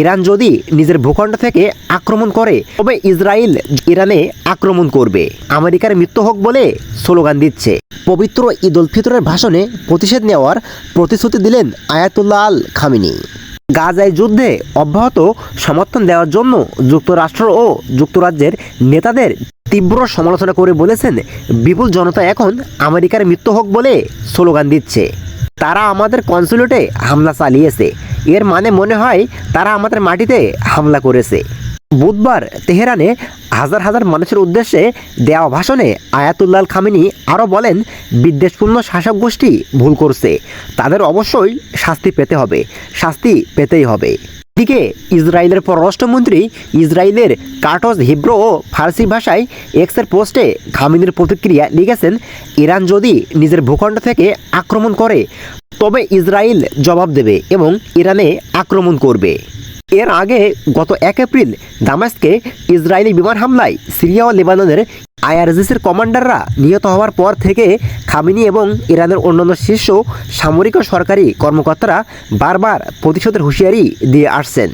Iran যদি নিজের ভূখণ্ড থেকে আক্রমণ করে, তবে ইসরায়েল ইরানে আক্রমণ করবে। আমেরিকার মৃত্যু হোক বলে স্লোগান দিচ্ছে। পবিত্র ঈদ উল ফিতরের ভাষণে প্রতিষেধ নেওয়ার প্রতিশ্রুতি দিলেন আয়াতুল্লাহ আল খামিনি গাজায় যুদ্ধে অব্যাহত সমর্থন দেওয়ার জন্য যুক্তরাষ্ট্র ও যুক্তরাজ্যের নেতাদের তীব্র সমালোচনা করে বলেছেন, বিপুল জনতা এখন আমেরিকার মৃত্যু হোক বলে স্লোগান দিচ্ছে। তারা আমাদের কনসুলেটে হামলা চালিয়েছে। এর মানে মনে হয় তারা আমাদের মাটিতে হামলা করেছে। বুধবার তেহরানে হাজার হাজার মানুষের উদ্দেশ্যে দেওয়া ভাষণে আয়াতুল্লাল খামিনি আরও বলেন, বিদ্বেষপূর্ণ শাসক গোষ্ঠী ভুল করছে। তাদের অবশ্যই শাস্তি পেতে হবে, শাস্তি পেতেই হবে। এদিকে ইসরায়েলের পররাষ্ট্রমন্ত্রী ইসরায়েলের কার্টস হিব্রো ও ফার্সি ভাষায় এক্সের পোস্টে খামিনির প্রতিক্রিয়া লিখেছেন, ইরান যদি নিজের ভূখণ্ড থেকে আক্রমণ করে তবে ইসরায়েল জবাব দেবে এবং ইরানে আক্রমণ করবে। এর আগে গত এক এপ্রিল দামাস্কে ইসরায়েলি বিমান হামলায় সিরিয়া ও লেবাননের আইআরজিসির কমান্ডাররা নিহত হওয়ার পর থেকে খামিনি এবং ইরানের অন্যান্য শীর্ষ সামরিক ও সরকারি কর্মকর্তারা বারবার প্রতিশোধের হুঁশিয়ারি দিয়ে আসছেন।